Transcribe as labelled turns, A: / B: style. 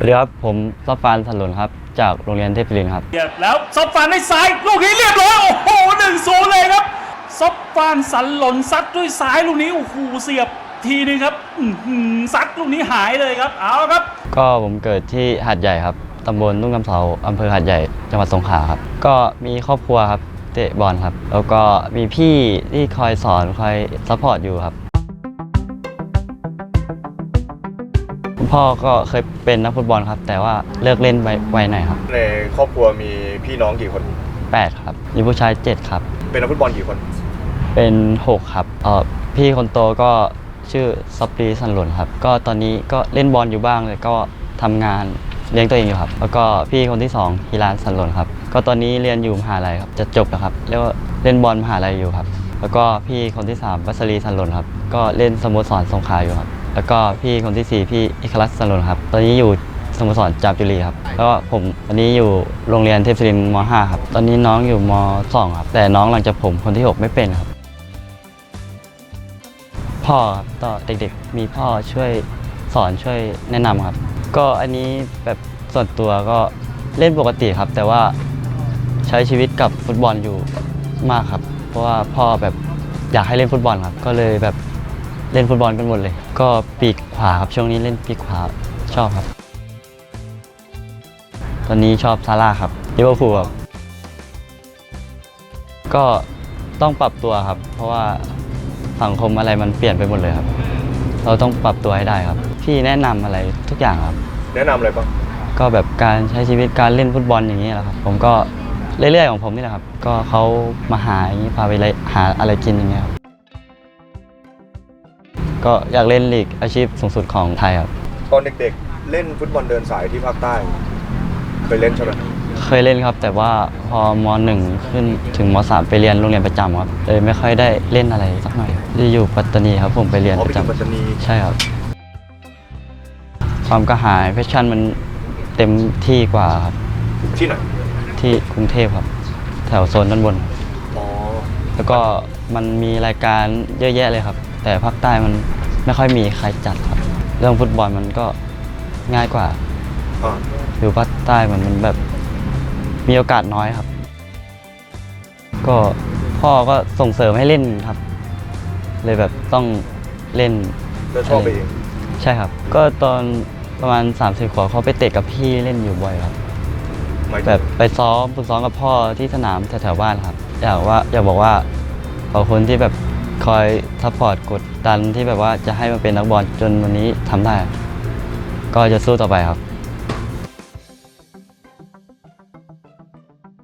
A: สวัสดีครับ ผมซอฟฟานสันหลนครับ จากโรงเรียนเทพศิรินทร์ครับ
B: เรียบแล้วซอฟฟานได้ซ้าย ลูกนี้เรียบร้อย โอ้โหหนึ่งศูนย์เลยครับซอฟฟานสันหล่นซัดด้วยซ้ายลูกนี้ โอ้โห เสียบทีนึงครับอื้อหือซัดลูกนี้หายเลยครับ เอาละครับ
A: ก็ผมเกิดที่หาดใหญ่ครับ ตำบลนุ่งกำเสาอำเภอหาดใหญ่ จังหวัดสงขลาครับ ก็มีครอบครัวครับ เตะบอลครับ แล้วก็มีพี่ที่คอยสอนคอยซัพพอร์ตอยู่ครับ พ่อก็เคยเป็นนักฟุตบอลครับ แต่ว่าเลิกเล่นไปไวหน่อยครับ
C: ในครอบครัวมีพี่น้องกี่คน
A: 8ครับมีผู้ชาย7ครับ
C: เป็นนักฟุตบอลกี่คน
A: เป็น6ครับเออพี่คนโตก็ชื่อซับปรีสันหล่นครับ ก็ตอนนี้ก็เล่นบอลอยู่บ้างเลยก็ทำงานเลี้ยงตัวเองอยู่ครับ แล้วก็พี่คนที่2ฮิรานสันหล่นครับ ก็ตอนนี้เรียนอยู่มหาลัยครับ จะจบแล้วครับเรียกว่าเล่นบอลมหาลัยอยู่ครับ แล้วก็พี่คนที่3วัสรีสันหล่นครับ ก็เล่นสโมสรสงขลาอยู่ครับ แล้วก็พี่คนที่สี่พี่อิคลัสสันลนครับ ตอนนี้อยู่สโมสรจามจุรีครับ แล้วก็ผมตอนนี้อยู่โรงเรียนเทพศิรินม .5 ครับ ตอนนี้น้องอยู่ม .2 ครับ แต่น้องหลังจากผมคนที่หกไม่เป็นครับ พ่อครับตอเด็กๆ มีพ่อช่วยสอนช่วยแนะนำครับ ก็อันนี้แบบส่วนตัวก็เล่นปกติครับ แต่ว่าใช้ชีวิตกับฟุตบอลอยู่มากครับ เพราะว่าพ่อแบบอยากให้เล่นฟุตบอลครับ ก็เลยแบบ เล่นฟุตบอลกันหมดเลย ก็ปีกขวาครับช่วงนี้เล่นปีกขวาชอบครับ ตอนนี้ชอบซาร่าครับลิเวอร์พูลครับก็ต้องปรับตัวครับ เพราะว่าสังคมอะไรมันเปลี่ยนไปหมดเลยครับ เราต้องปรับตัวให้ได้ครับ พี่แนะนำอะไรทุกอย่างครับ
C: แนะนำอะไรบ้าง
A: ก็แบบการใช้ชีวิตการเล่นฟุตบอลอย่างนี้แหละครับ ผมก็เรื่อยๆของผมนี่แหละครับ ก็เขามาหาอย่างนี้พาไปเลยหาอะไรกินอย่างเงี้ยครับ ก็อยากเล่นลีกอาชีพสูงสุดของไทยครับ
C: ตอนเด็กๆ เล่นฟุตบอลเดินสายที่ภาคใต้ เคยเล่นใช่ไหม
A: เคยเล่นครับ แต่ว่าพอมหนึ่งขึ้นถึงมสามไปเรียนโรงเรียนประจำครับเลยไม่ค่อยได้เล่นอะไรสักหน่อยครับที่อยู่ปัตตานีครับผมไปเรียน
C: อ๋อ
A: ป
C: ไประอยู่
A: จำ
C: ปัตตานี
A: ใช่ครับ ความกระหายแฟชั่นมันเต็มที่กว่าครับ
C: ที่ไหน
A: ที่กรุงเทพครับ แถวโซนด้านบน
C: อ๋อ
A: แล้วก็มันมีรายการเยอะแยะเลยครับ แต่ภาคใต้มันไม่ค่อยมีใครจัดครับ เรื่องฟุตบอลมันก็ง่ายกว่า
C: อ่า
A: อยู่ภาคใต้มันมันแบบมีโอกาสน้อยครับ ก็พ่อก็ส่งเสริมให้เล่นครับ เลยแบบต้องเล่น
C: แล้วชอบไปเอง
A: ใช่ครับ ก็ตอนประมาณ30ขวบเขาไปเตะกับพี่เล่นอยู่บ่อยครับ
C: หมายถึง
A: แบบไปซ้อมฝึกซ้อมกับพ่อที่สนามแถวๆบ้านครับ อยากว่าอยากบอกว่าขอบคุณที่แบบ คอยซัพพอร์ตกดดันที่แบบว่าจะให้มาเป็นนักบอลจนวันนี้ทำได้ ก็จะสู้ต่อไปครับ